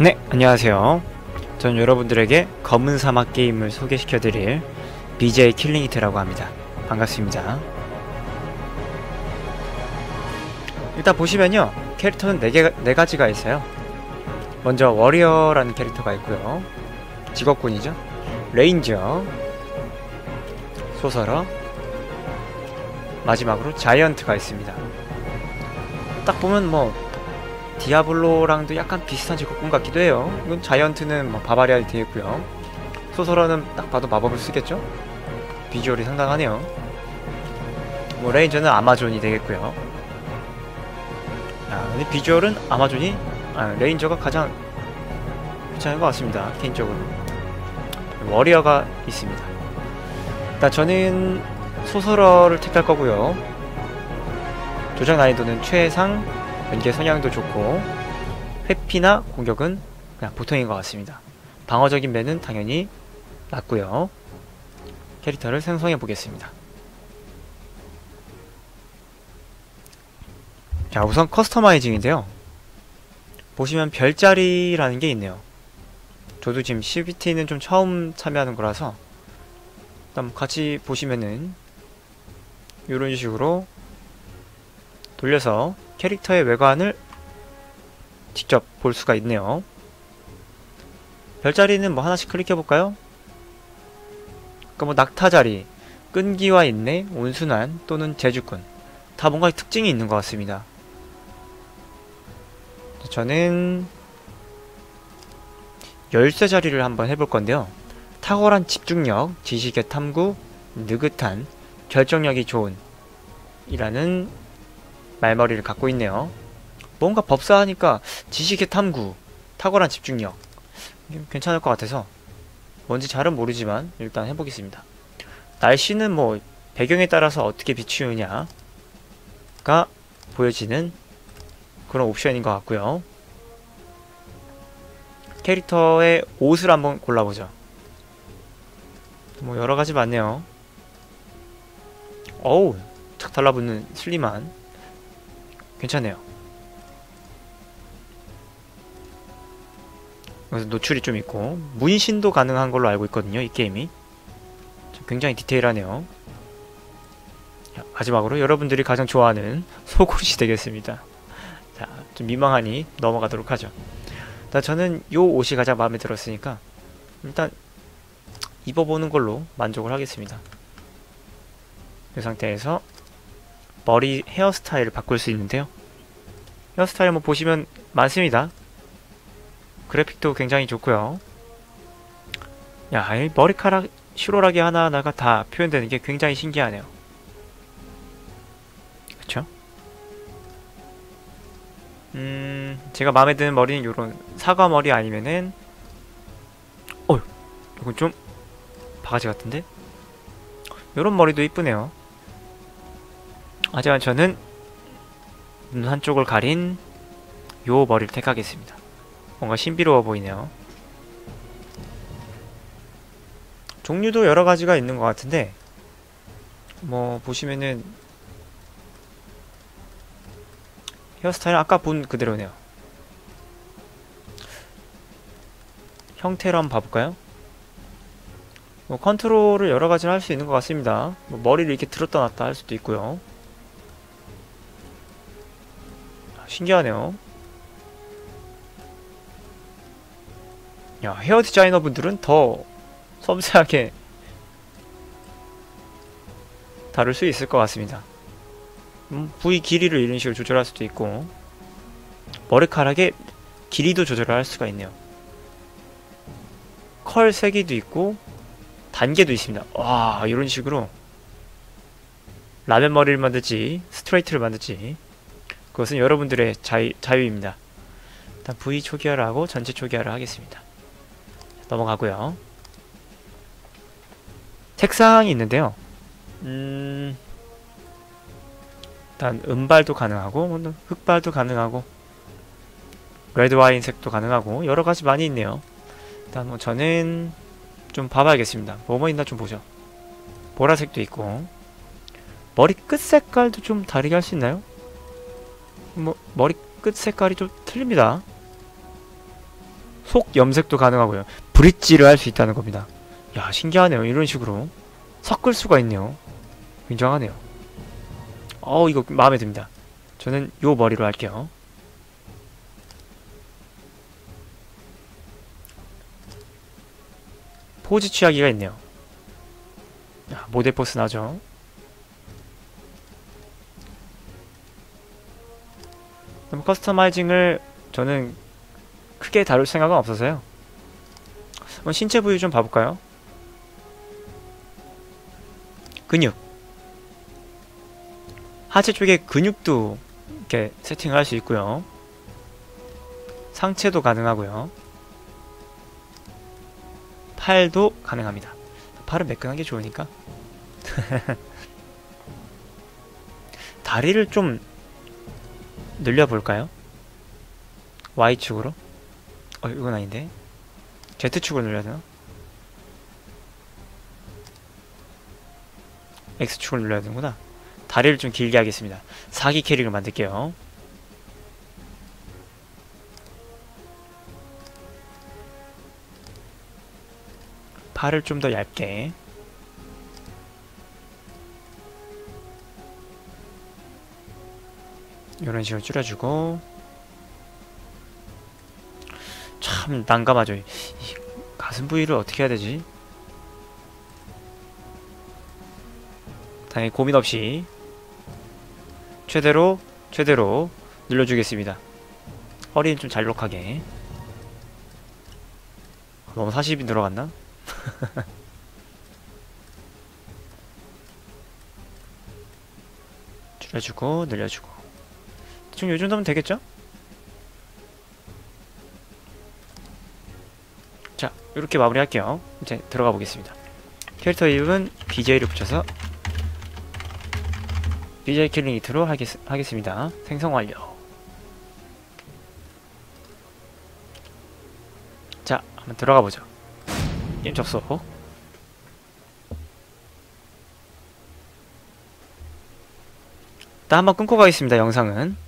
네, 안녕하세요. 전 여러분들에게 검은 사막 게임을 소개시켜드릴 BJ 킬링이트라고 합니다. 반갑습니다. 일단 보시면요. 캐릭터는 4개, 4가지가 있어요. 먼저 워리어라는 캐릭터가 있고요. 직업군이죠. 레인저, 소설어, 마지막으로 자이언트가 있습니다. 딱 보면 뭐 디아블로랑도 약간 비슷한 직업군 같기도 해요. 이건 자이언트는 뭐 바바리안이 되어 있고요. 소설어는 딱 봐도 마법을 쓰겠죠? 비주얼이 상당하네요. 뭐 레인저는 아마존이 되겠고요. 아, 근데 비주얼은 아마존이 아, 레인저가 가장 괜찮은 것 같습니다. 개인적으로. 워리어가 있습니다. 일단 저는 소설어를 택할 거고요. 조작 난이도는 최상, 연계 성향도 좋고 회피나 공격은 그냥 보통인 것 같습니다. 방어적인 면은 당연히 낮고요. 캐릭터를 생성해 보겠습니다. 자 우선 커스터마이징인데요. 보시면 별자리라는 게 있네요. 저도 지금 CBT는 좀 처음 참여하는 거라서 일단 같이 보시면은 이런 식으로 돌려서 캐릭터의 외관을 직접 볼 수가 있네요. 별자리는 뭐 하나씩 클릭해볼까요? 그러니까 뭐 낙타자리, 끈기와 인내, 온순한 또는 제주꾼 다 뭔가 특징이 있는 것 같습니다. 저는 열쇠 자리를 한번 해볼 건데요. 탁월한 집중력, 지식의 탐구, 느긋한, 결정력이 좋은 이라는 말머리를 갖고 있네요. 뭔가 법사하니까 지식의 탐구, 탁월한 집중력 괜찮을 것 같아서 뭔지 잘은 모르지만 일단 해보겠습니다. 날씨는 뭐 배경에 따라서 어떻게 비추느냐가 보여지는 그런 옵션인 것 같고요. 캐릭터의 옷을 한번 골라보죠. 뭐 여러가지 많네요. 어우 착 달라붙는 슬림한 괜찮네요. 그래서 노출이 좀 있고 문신도 가능한 걸로 알고 있거든요. 이 게임이 굉장히 디테일하네요. 자, 마지막으로 여러분들이 가장 좋아하는 속옷이 되겠습니다. 자, 좀 민망하니 넘어가도록 하죠. 일단 저는 요 옷이 가장 마음에 들었으니까 일단 입어보는 걸로 만족을 하겠습니다. 이 상태에서 머리 헤어스타일을 바꿀 수 있는데요. 헤어스타일 뭐 보시면 많습니다. 그래픽도 굉장히 좋고요. 야, 이 머리카락 슈로락이 하나하나가 다 표현되는 게 굉장히 신기하네요. 그쵸? 음, 제가 마음에 드는 머리는 요런 사과 머리 아니면은 어, 이건 좀 바가지 같은데? 요런 머리도 이쁘네요. 하지만 저는 눈 한쪽을 가린 요 머리를 택하겠습니다. 뭔가 신비로워 보이네요. 종류도 여러 가지가 있는 것 같은데 뭐 보시면은 헤어스타일은 아까 본 그대로네요. 형태로 한번 봐볼까요? 뭐 컨트롤을 여러 가지를 할 수 있는 것 같습니다. 뭐 머리를 이렇게 들었다 놨다 할 수도 있고요. 신기하네요. 야, 헤어 디자이너 분들은 더 섬세하게 다룰 수 있을 것 같습니다. 음, 부위 길이를 이런 식으로 조절할 수도 있고 머리카락의 길이도 조절할 수가 있네요. 컬 세기도 있고 단계도 있습니다. 와 이런 식으로 라면 머리를 만들지 스트레이트를 만들지 그것은 여러분들의 자유, 자유입니다. 일단 V 초기화를 하고 전체 초기화를 하겠습니다. 넘어가고요. 색상이 있는데요. 음... 일단 은발도 가능하고 뭐 흑발도 가능하고 레드 와인 색도 가능하고 여러가지 많이 있네요. 일단 뭐 저는 좀 봐봐야겠습니다. 뭐뭐 있나 좀 보죠. 보라색도 있고 머리 끝 색깔도 좀 다르게 할 수 있나요? 뭐 머리 끝 색깔이 좀 틀립니다. 속 염색도 가능하고요. 브릿지를 할 수 있다는 겁니다. 야, 신기하네요. 이런 식으로 섞을 수가 있네요. 굉장하네요. 어, 이거 마음에 듭니다. 저는 요 머리로 할게요. 포즈 취하기가 있네요. 야, 모델 포스 나죠? 그럼 커스터마이징을 저는 크게 다룰 생각은 없어서요. 그럼 신체 부위 좀 봐볼까요? 근육. 하체 쪽에 근육도 이렇게 세팅을 할 수 있고요. 상체도 가능하고요. 팔도 가능합니다. 팔은 매끈한 게 좋으니까. 다리를 좀 늘려볼까요? Y축으로? 어, 이건 아닌데. Z축으로 늘려야 되나? X축을 눌러야 되는구나. 다리를 좀 길게 하겠습니다. 사기 캐릭을 만들게요. 팔을 좀 더 얇게. 이런 식으로 줄여주고 참 난감하죠. 이 가슴 부위를 어떻게 해야 되지? 당연히 고민 없이 최대로 최대로 늘려주겠습니다. 허리는 좀 잘록하게 너무 40이 들어갔나? 줄여주고 늘려주고 지금 요 정도면 되겠죠? 자 이렇게 마무리할게요. 이제 들어가 보겠습니다. 캐릭터 이름은 BJ를 붙여서 BJ 킬링 이트로 하겠, 하겠습니다. 생성 완료. 자 한번 들어가 보죠. 게임 접속. 일단 한번 끊고 가겠습니다 영상은